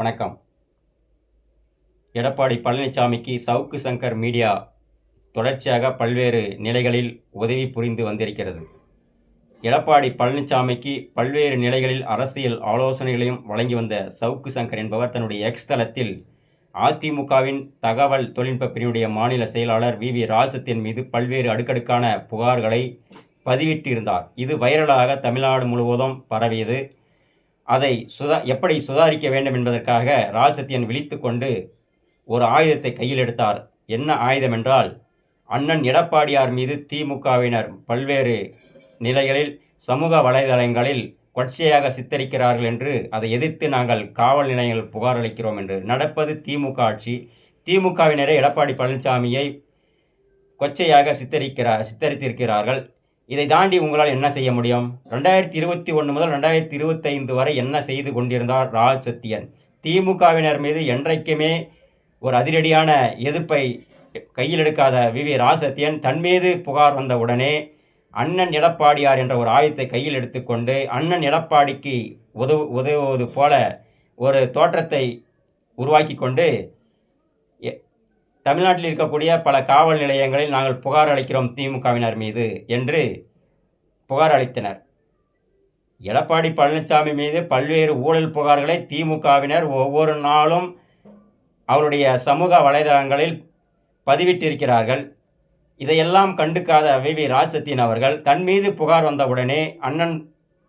வணக்கம். எடப்பாடி பழனிசாமிக்கு சவுக்கு சங்கர் மீடியா தொடர்ச்சியாக பல்வேறு நிலைகளில் உதவி புரிந்து வந்திருக்கிறது. எடப்பாடி பழனிசாமிக்கு பல்வேறு நிலைகளில் அரசியல் ஆலோசனைகளையும் வழங்கி வந்த சவுக்கு சங்கர் என்பவர் தன்னுடைய எக்ஸ் தளத்தில் அதிமுகவின் தகவல் தொழில்நுட்ப பிரிவுடைய மாநில செயலாளர் வி. வி. ராசத்தின் மீது பல்வேறு அடுக்கடுக்கான புகார்களை பதிவிட்டிருந்தார் இது வைரலாக தமிழ்நாடு முழுவதும் பரவியது. அதை சுதா எப்படி சுதாரிக்க வேண்டும் என்பதற்காக ராஜசத்தியன் விழித்து கொண்டு ஒரு ஆயுதத்தை கையில் எடுத்தார். என்ன ஆயுதம் என்றால் அண்ணன் எடப்பாடியார் மீது திமுகவினர் பல்வேறு நிலைகளில் சமூக வலைதளங்களில் கொச்சையாக சித்தரிக்கிறார்கள் என்று அதை எதிர்த்து நாங்கள் காவல் நிலையங்கள் புகார் அளிக்கிறோம் என்று. நடப்பது திமுக ஆட்சி. திமுகவினரே எடப்பாடி பழனிசாமியை கொச்சையாக சித்தரிக்கிறார் சித்தரித்திருக்கிறார்கள். இதை தாண்டி உங்களால் என்ன செய்ய முடியும்? ரெண்டாயிரத்தி இருபத்தி ஒன்று முதல் ரெண்டாயிரத்தி இருபத்தைந்து வரை என்ன செய்து கொண்டிருந்தார் ராஜ் சத்தியன் திமுகவினர் மீது என்றைக்குமே ஒரு அதிரடியான எதிர்ப்பை கையில் எடுக்காத வி. வி. ராசத்தியன் தன் மீது புகார் வந்த உடனே அண்ணன் எடப்பாடியார் என்ற ஒரு ஆயுதத்தை கையில் எடுத்துக்கொண்டு அண்ணன் எடப்பாடிக்கு உதவு உதவுவது போல ஒரு தோற்றத்தை உருவாக்கி கொண்டு தமிழ்நாட்டில் இருக்கக்கூடிய பல காவல் நிலையங்களில் நாங்கள் புகார் அளிக்கிறோம் திமுகவினர் மீது என்று புகார் அளித்தனர். எடப்பாடி பழனிசாமி மீது பல்வேறு ஊழல் புகார்களை திமுகவினர் ஒவ்வொரு நாளும் அவருடைய சமூக வலைதளங்களில் பதிவிட்டிருக்கிறார்கள். இதையெல்லாம் கண்டுக்காத வி. வி. ராஜசத்தியன் அவர்கள் தன் மீது புகார் வந்தவுடனே அண்ணன்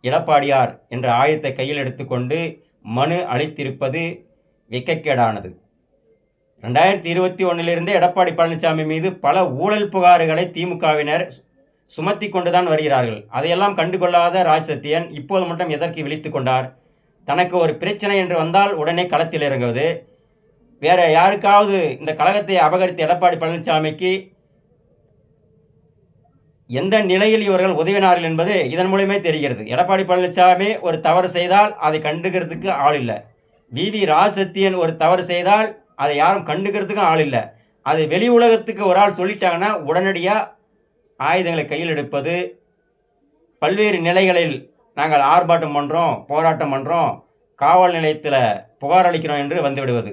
எடப்பாடியார் என்ற ஆயுதத்தை கையில் எடுத்துக்கொண்டு மனு அளித்திருப்பது வெக்கக்கேடானது. ரெண்டாயிரத்தி இருபத்தி ஒன்றிலிருந்தே எடப்பாடி பழனிசாமி மீது பல ஊழல் புகார்களை திமுகவினர் சுமத்தி கொண்டுதான் வருகிறார்கள். அதையெல்லாம் கண்டுகொள்ளாத ராஜசத்தியன் இப்போது மட்டும் எதற்கு விழித்து கொண்டார்? தனக்கு ஒரு பிரச்சனை என்று வந்தால் உடனே களத்தில் இறங்குவது. வேற யாருக்காவது இந்த கழகத்தை அபகரித்த எடப்பாடி பழனிசாமிக்கு எந்த நிலையில் இவர்கள் உதவினார்கள் என்பது இதன் மூலமே தெரிகிறது. எடப்பாடி பழனிசாமி ஒரு தவறு செய்தால் அதை கண்டுக்கிறதுக்கு ஆள் இல்லை. வி. வி. ராசத்தியன் ஒரு தவறு செய்தால் அதை யாரும் கண்டுக்கிறதுக்கும் ஆள் இல்லை. அது வெளி உலகத்துக்கு ஒரு ஆள் சொல்லிட்டாங்கன்னா உடனடியாக ஆயுதங்களை கையில் எடுப்பது பல்வேறு நிலைகளில் நாங்கள் ஆர்ப்பாட்டம் பண்ணுறோம் போராட்டம் பண்ணுறோம் காவல் நிலையத்தில் புகார் அளிக்கிறோம் என்று வந்துவிடுவது.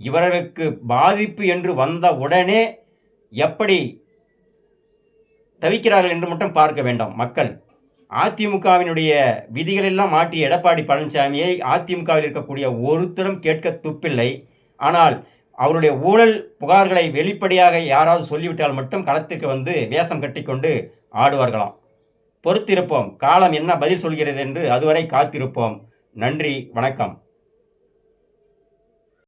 இவர்களுக்கு பாதிப்பு என்று வந்த உடனே எப்படி தவிக்கிறார்கள் என்று மட்டும் பார்க்க வேண்டும் மக்கள். அதிமுகவினுடைய விதிகளெல்லாம் மாற்றிய எடப்பாடி பழனிசாமியை அதிமுகவில் இருக்கக்கூடிய ஒருத்தரும் கேட்க துப்பில்லை. ஆனால் அவருடைய ஊழல் புகார்களை வெளிப்படையாக யாராவது சொல்லிவிட்டால் மட்டும் களத்துக்கு வந்து வேஷம் கட்டிக்கொண்டு ஆடுவார்களாம். பொறுத்திருப்போம். காலம் என்ன பதில் சொல்கிறது என்று அதுவரை காத்திருப்போம். நன்றி. வணக்கம்.